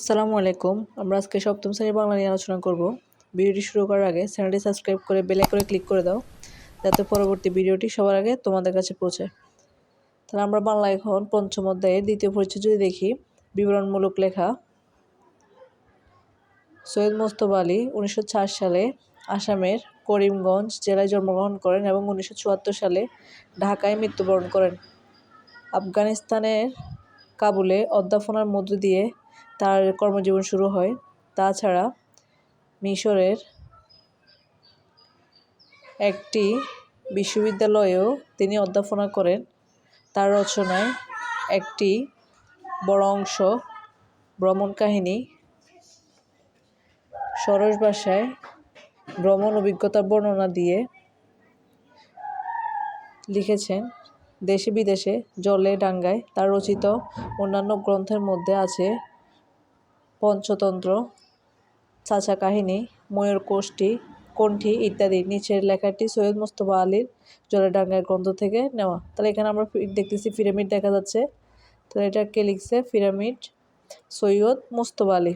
আসসালামু আলাইকুম। আমরা আজকে সপ্তম শ্রেণির বাংলা নিয়ে আলোচনা করব। ভিডিওটি শুরু করার আগে চ্যানেলটি সাবস্ক্রাইব করে বেল আইকনে ক্লিক করে দাও, যাতে পরবর্তী ভিডিওটি সবার আগে তোমাদের কাছে পৌঁছায় তাহলে আমরা বাংলা এখন পঞ্চম অধ্যায়ের দ্বিতীয় পরিচয় যদি দেখি, বিবরণমূলক লেখা, সৈয়দ মোস্তফা আলী উনিশশো সালে আসামের করিমগঞ্জ জেলায় জন্মগ্রহণ করেন এবং উনিশশো সালে ঢাকায় মৃত্যুবরণ করেন। আফগানিস্তানের কাবুলে অধ্যাপনার মধ্য দিয়ে তার কর্মজীবন শুরু হয়। তাছাড়া মিশরের একটি বিশ্ববিদ্যালয়েও তিনি অধ্যাপনা করেন। তার রচনায় একটি বড় অংশ ভ্রমণ কাহিনী, সরস ভাষায় ভ্রমণ অভিজ্ঞতা বর্ণনা দিয়ে লিখেছেন, দেশে বিদেশে জলে ডাঙ্গায়। তার রচিত অন্যান্য গ্রন্থের মধ্যে আছে পঞ্চতন্ত্র চাচা কাহিনী ময়ূর কোষ্ঠী কণ্ঠী ইত্যাদি। নিচের লেখাটি সৈয়দ মোস্তফা আলীর জলের ডাঙ্গায় গ্রন্থ থেকে নেওয়া। তাহলে এখানে আমরা দেখতেছি পিরামিড দেখা যাচ্ছে। তাহলে এটা কে লিখছে? পিরামিড সৈয়দ মোস্তফা আলী।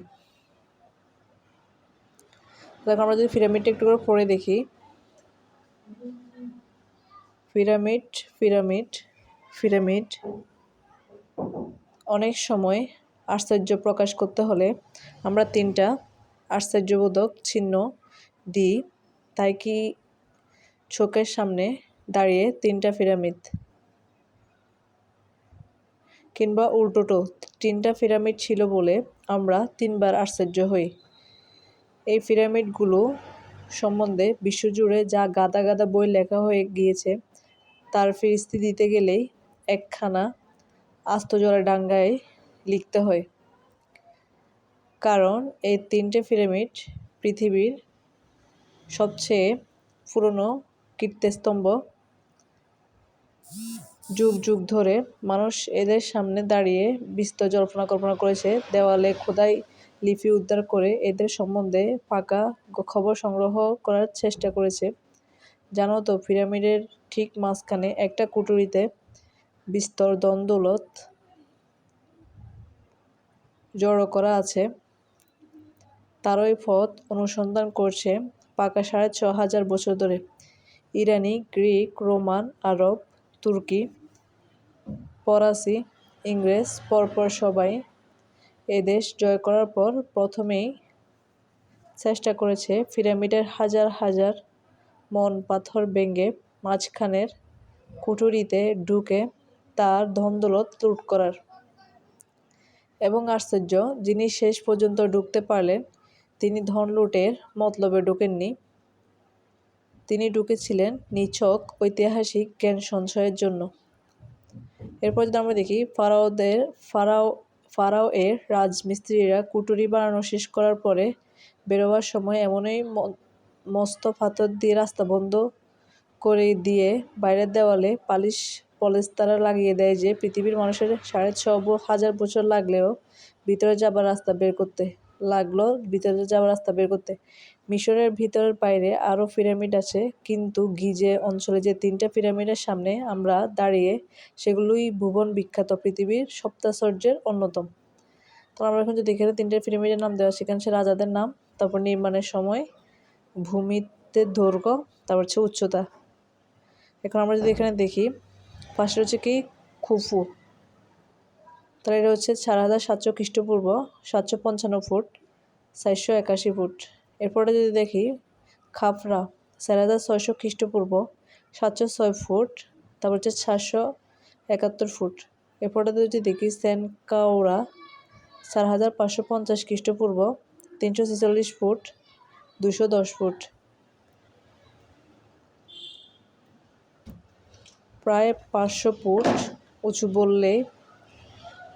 দেখো আমরা যদি পিরামিডটা একটু করে পড়ে দেখি। Pyramid pyramid pyramid. অনেক সময় আশ্চর্য প্রকাশ করতে হলে আমরা তিনটা আশ্চর্যবোধক চিহ্ন দিই। তাই কি চোখের সামনে দাঁড়িয়ে তিনটা পিরামিড কিংবা উল্টোটো তিনটা পিরামিড ছিল বলে আমরা তিনবার আশ্চর্য হই। এই পিরামিডগুলো সম্বন্ধে বিশ্বজুড়ে যা গাদা গাদা বই লেখা হয়ে গিয়েছে, তার ফিরিস্তি দিতে গেলেই একখানা আস্ত জলের ডাঙ্গায় লিখতে হয়। কারণ এই তিনটে পিরামিড পৃথিবীর সবচেয়ে পুরনো কীর্তিস্তম্ভ। যুগ যুগ ধরে মানুষ এদের সামনে দাঁড়িয়ে বিস্তর জল্পনা কল্পনা করেছে। দেওয়ালে খোদাই লিপি উদ্ধার করে এদের সম্বন্ধে ফাঁকা খবর সংগ্রহ করার চেষ্টা করেছে। জানো তো, পিরামিডের ঠিক মাঝখানে একটা কুটুরিতে বিস্তর দ্বন্দ্বলত জড়ো করা আছে। তারই পথ অনুসন্ধান করছে পাকা সাড়ে ছ হাজার বছর ধরে ইরানি, গ্রিক, রোমান, আরব, তুর্কি, ফরাসি, ইংরেজ, পরপর সবাই এ দেশ জয় করার পর প্রথমেই চেষ্টা করেছে পিরামিডের হাজার হাজার মন পাথর ভেঙে মাঝখানের কুঠুরিতে ঢুকে তার ধন্দলত লুট করার। এবং আশ্চর্য, যিনি শেষ পর্যন্ত ঢুকতে পারলেন, তিনি ধন লুটের মতলবে ঢুকেননি। তিনি ঢুকেছিলেন নিছক, ঐতিহাসিক জ্ঞান সঞ্চয়ের জন্য। এরপর যদি আমরা দেখি, ফারাওদের, ফারাও ফারাও এর রাজমিস্ত্রিরা কুটুরি বানানো শেষ করার পরে বেরোবার সময় এমনই মস্ত পাথর দিয়ে রাস্তা বন্ধ করে দিয়ে বাইরের দেওয়ালে পালিশ পলেস্তারা লাগিয়ে দেয় যে পৃথিবীর মানুষের সাড়ে ছ হাজার বছর লাগলেও ভিতরে যাবার রাস্তা বের করতে লাগল, ভিতরে যাওয়ার রাস্তা বের করতে। মিশরের ভিতরের বাইরে আরও পিরামিড আছে, কিন্তু গিজে অঞ্চলে যে তিনটা পিরামিডের সামনে আমরা দাঁড়িয়ে সেগুলোই ভুবন বিখ্যাত, পৃথিবীর সপ্তাশ্চর্যের অন্যতম। তো আমরা এখন যদি এখানে তিনটে পিরামিডের নাম দেওয়া, সেখানে সে রাজাদের নাম, তারপর নির্মাণের সময়, ভূমিতে দৈর্ঘ্য, তারপর হচ্ছে উচ্চতা। এখন আমরা যদি এখানে দেখি পাশে হচ্ছে কি খুফু? তাহলে এটা হচ্ছে চার হাজার সাতশো খ্রিস্টপূর্ব সাতশো পঞ্চান্ন ফুট, চারশো একাশি ফুট। এরপরে যদি দেখি, খাফরা, চার হাজার ছয়শো খ্রিস্টপূর্ব সাতশো ছয় ফুট, তারপর হচ্ছে সাতশো একাত্তর ফুট। এরপরে যদি দেখি সেনকাওড়া চার হাজার পাঁচশো পঞ্চাশ খ্রিস্টপূর্ব তিনশো ছেচল্লিশ ফুট, দুশো দশ ফুট। প্রায় পাঁচশো ফুট উঁচু বললে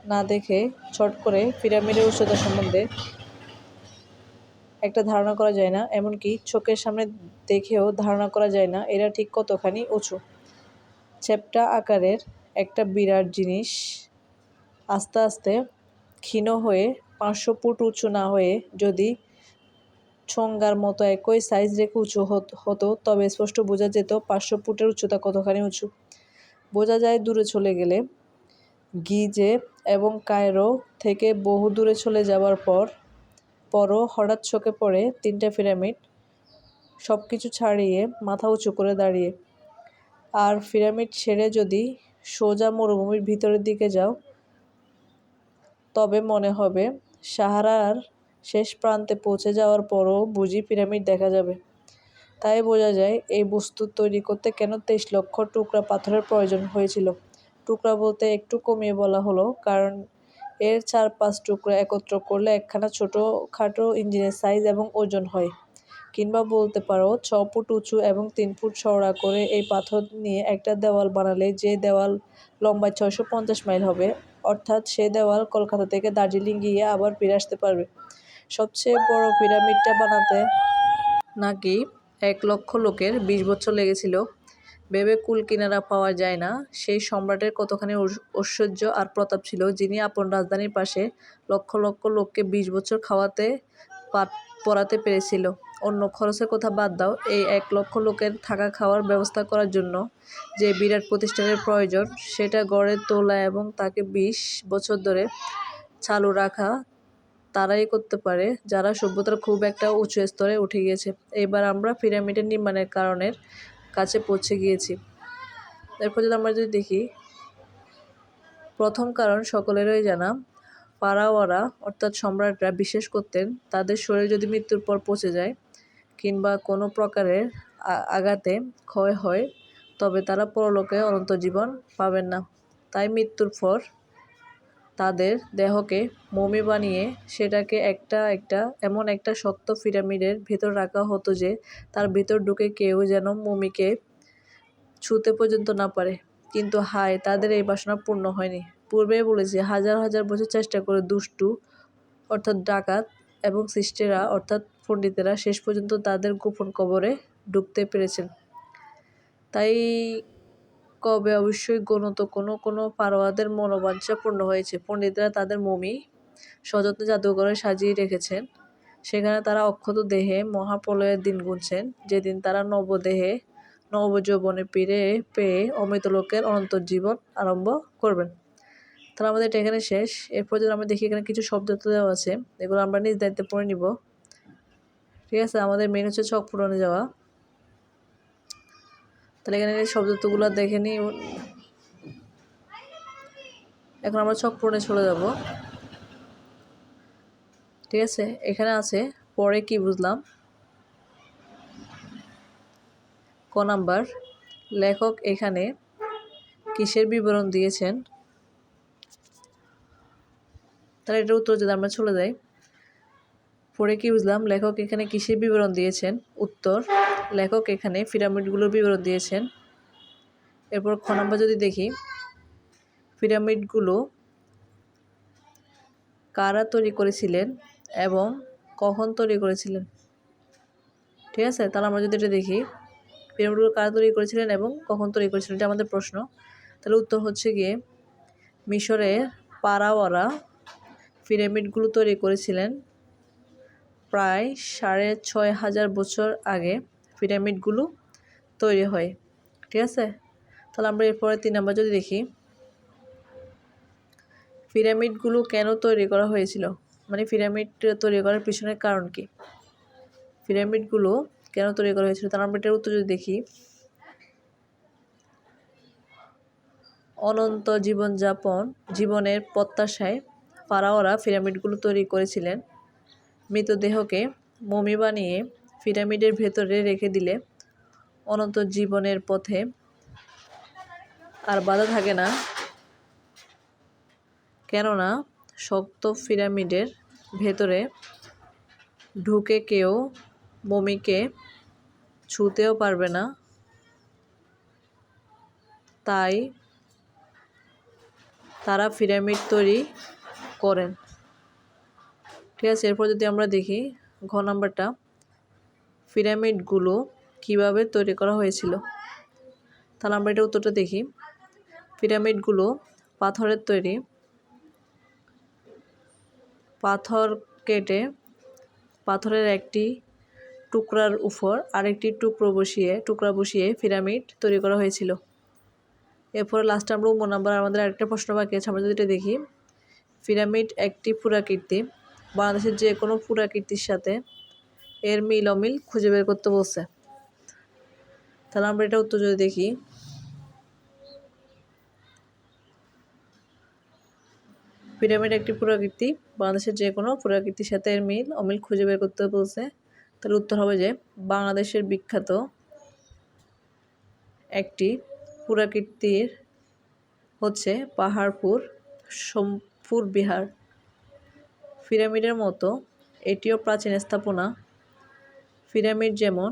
না দেখে ছট করে পিরামিডের উচ্চতা সম্বন্ধে একটা ধারণা করা যায় না, এমনকি চোখের সামনে দেখেও ধারণা করা যায় না এরা ঠিক কতখানি উঁচু। চ্যাপ্টা আকারের একটা বিরাট জিনিস আস্তে আস্তে ক্ষীণ হয়ে পাঁচশো ফুট উঁচু না হয়ে যদি ছোঙ্গার মতো একই সাইজ রেখে উঁচু হতো তবে স্পষ্ট বোঝা যেত পাঁচশো ফুটের উচ্চতা কতখানি উঁচু। বোঝা যায় দূরে চলে গেলে। গিজে এবং কায়রো থেকে বহু দূরে চলে যাওয়ার পর, পরও হঠাৎ চোখে পড়ে তিনটা পিরামিড সব কিছু ছাড়িয়ে মাথা উঁচু করে দাঁড়িয়ে। আর পিরামিড ছেড়ে যদি সোজা মরুভূমির ভিতরের দিকে যাও, তবে মনে হবে সাহারার শেষ প্রান্তে পৌঁছে যাওয়ার পরও বুঝি পিরামিড দেখা যাবে। তাই বোঝা যায়, এই বস্তু তৈরি করতে কেন তেইশ লক্ষ টুকরা পাথরের প্রয়োজন হয়েছিল। টুকরা বলতে একটু কমিয়ে বলা হলো, কারণ এর চার পাঁচ টুকরা একত্র করলে একখানা ছোটো খাটো ইঞ্জিনের সাইজ এবং ওজন হয়। কিংবা বলতে পারো, ছ ফুট উঁচু এবং তিন ফুট চওড়া করে এই পাথর নিয়ে একটা দেওয়াল বানালে যে দেওয়াল লম্বায় ছয়শো পঞ্চাশ মাইল হবে, অর্থাৎ সে দেওয়াল কলকাতা থেকে দার্জিলিং গিয়ে আবার ফিরে আসতে পারবে। সবচেয়ে বড় পিরামিডটা বানাতে নাকি এক লক্ষ লোকের বিশ বছর লেগেছিল। ভেবে কুল কিনারা পাওয়া যায় না। সেই সম্রাটের কতখানি ঐশ্বর্য আর প্রতাপ ছিল, যিনি আপন রাজধানীর পাশে লক্ষ লক্ষ লোককে বিশ বছর খাওয়াতে পড়াতে পেরেছিল। অন্য খরচের কথা বাদ দাও, এই এক লক্ষ লোকের থাকা খাওয়ার ব্যবস্থা করার জন্য যে বিরাট প্রতিষ্ঠানের প্রয়োজন, সেটা গড়ে তোলা এবং তাকে বিশ বছর ধরে চালু রাখা তারাই করতে পারে, যারা সভ্যতার খুব একটা উঁচু স্তরে উঠে গিয়েছে। এবার আমরা পিরামিডের নির্মাণের কারণের কাছে পৌঁছে গিয়েছি। এরপর যদি আমরা যদি দেখি, প্রথম কারণ সকলেরই জানা পাড়াওয়ারা অর্থাৎ সম্রাটরা বিশ্বাস করতেন তাদের শরীর যদি মৃত্যুর পর পচে যায় কিংবা কোনো প্রকারের আঘাতে ক্ষয় হয়, তবে তারা পরলোকে অনন্ত জীবন পাবেন না। তাই মৃত্যুর পর তাদের দেহকে মমি বানিয়ে সেটাকে একটা একটা, এমন একটা শক্ত পিরামিডের ভেতর রাখা হতো যে তার ভেতর ঢুকে কেউ যেন মমিকে ছুতে পর্যন্ত না পারে। কিন্তু হায়, তাদের এই বাসনা পূর্ণ হয়নি। পূর্বে বলেছি, হাজার হাজার বছর চেষ্টা করে দুষ্টু, অর্থাৎ ডাকাত, এবং সৃষ্টিরা, অর্থাৎ পণ্ডিতেরা, শেষ পর্যন্ত তাদের গোপন কবরে ঢুকতে পেরেছেন। তাই কবে অবশ্যই গণত কোনো কোনো পারোয়াদের মনোবাঞ্ছা পূর্ণ হয়েছে। পণ্ডিতরা তাদের মমি সযত্নে জাদুঘরে সাজিয়ে রেখেছেন। সেখানে তারা অক্ষত দেহে মহাপ্রলয়ের দিন গুনছেন। যেদিন তারা নবদেহে নবযৌবনে ফিরে পেয়ে অমৃত লোকের অনন্ত জীবন আরম্ভ করবেন। তাহলে আমাদের এটা এখানে শেষ। এরপর যদি আমরা দেখি এখানে কিছু শব্দ তো দেওয়া আছে, এগুলো আমরা নিজ দায়িত্বে পড়ে নিব। ঠিক আছে, আমাদের মেন হচ্ছে ছক পূরণে যাওয়া। তাহলে এখানে শব্দগুলো দেখে নিই। এখন আমরা ছক চলে যাব। ঠিক আছে? এখানে আছে, পরে কি বুঝলাম? ক নাম্বার, লেখক এখানে কিসের বিবরণ দিয়েছেন? তাহলে এটার উত্তর যদি আমরা চলে যাই। পরে কি বুঝলাম? লেখক এখানে কিসের বিবরণ দিয়েছেন? উত্তর, লেখক এখানে পিরামিডগুলোর বিবরণ দিয়েছেন। এরপর খ যদি দেখি, পিরামিডগুলো কারা তৈরি করেছিলেন এবং কখন তৈরি করেছিলেন? ঠিক আছে? তাহলে আমরা যদি এটা দেখি, পিরামিডগুলো কারা তৈরি করেছিলেন এবং কখন তৈরি করেছিলেন, এটা আমাদের প্রশ্ন। তাহলে উত্তর হচ্ছে গিয়ে, মিশরের পাড়াওয়ারা পিরামিডগুলো তৈরি করেছিলেন প্রায় সাড়ে ছয় হাজার বছর আগে পিরামিডগুলো তৈরি হয়, ঠিক আছে? তাহলে আমরা এরপরে তিন নম্বর যদি দেখি, পিরামিডগুলো কেন তৈরি করা হয়েছিল? মানে পিরামিড তৈরি করার পিছনের কারণ কি? পিরামিডগুলো কেন তৈরি করা হয়েছিল? তার আমরা এটার উত্তর যদি দেখি, অনন্ত জীবনযাপন, জীবনের প্রত্যাশায় ফারাওরা পিরামিডগুলো তৈরি করেছিলেন। মৃতদেহকে মমি বানিয়ে পিরামিডের ভেতরে রেখে দিলে অনন্ত জীবনের পথে আর বাধা থাকে না। কেননা শক্ত পিরামিডের ভেতরে ঢুকে কেউ মমিকে ছুতেও পারবে না। তাই তারা পিরামিড তৈরি করেন। ঠিক আছে, এরপর যদি আমরা দেখি ঘ নাম্বারটা, পিরামিডগুলো কীভাবে তৈরি করা হয়েছিল? তাহলে আমরা এটা উত্তরটা দেখি। পিরামিডগুলো পাথরের তৈরি। পাথর কেটে পাথরের একটি টুকরার উপর আরেকটি টুকরো বসিয়ে, টুকরা বসিয়ে পিরামিড তৈরি করা হয়েছিল। এরপরে লাস্টে আমরা উম নাম্বার, আমাদের আরেকটা প্রশ্ন বাকি আছে, আমরা যদি এটা দেখি। পিরামিড একটি পুরাকীর্তি বাংলাদেশের যে কোনো পুরাকীর্তির সাথে এর মিল অমিল খুঁজে বের করতে বলছে। তাহলে আমরা এটা উত্তর যদি দেখি। পিরামিড একটি পুরাকীর্তি, বাংলাদেশের যে কোনো পুরাকীর্তির সাথে এর মিল অমিল খুঁজে বের করতে বলছে। তাহলে উত্তর হবে যে, বাংলাদেশের বিখ্যাত একটি পুরাকীর্তির হচ্ছে পাহাড়পুর সোমপুর বিহার। পিরামিডের মতো, এটিও প্রাচীন স্থাপনা। পিরামিড যেমন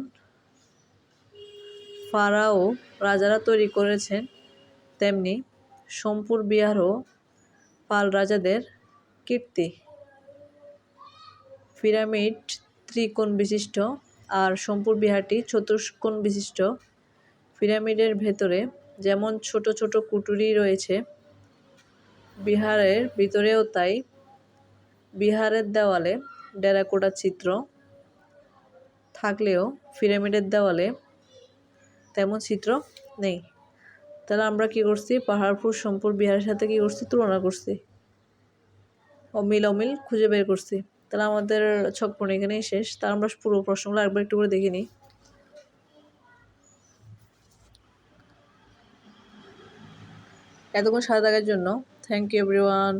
ফারাও রাজারা তৈরি করেছেন, তেমনি সোমপুর বিহারও পাল রাজাদের কীর্তি। পিরামিড ত্রিকোণ বিশিষ্ট আর সোমপুর বিহারটি চতুষ্কোণ বিশিষ্ট। পিরামিডের ভেতরে যেমন ছোট ছোট কুটুরি রয়েছে, বিহারের ভিতরেও তাই বিহারের দেওয়ালে ডেরাকোটা চিত্র থাকলেও পিরামিডের দেওয়ালে তেমন চিত্র নেই। তাহলে আমরা কি করছি? পাহাড়পুর, সোমপুর, বিহারের সাথে কি করছি? তুলনা করছি। অমিল অমিল খুঁজে বের করছি। তাহলে আমাদের ছকপণ এখানেই শেষ। তা আমরা পুরো প্রশ্নগুলো একবার একটু করে দেখে নিই। এতক্ষণ সাথে থাকার জন্য থ্যাংক ইউ এভরিওয়ান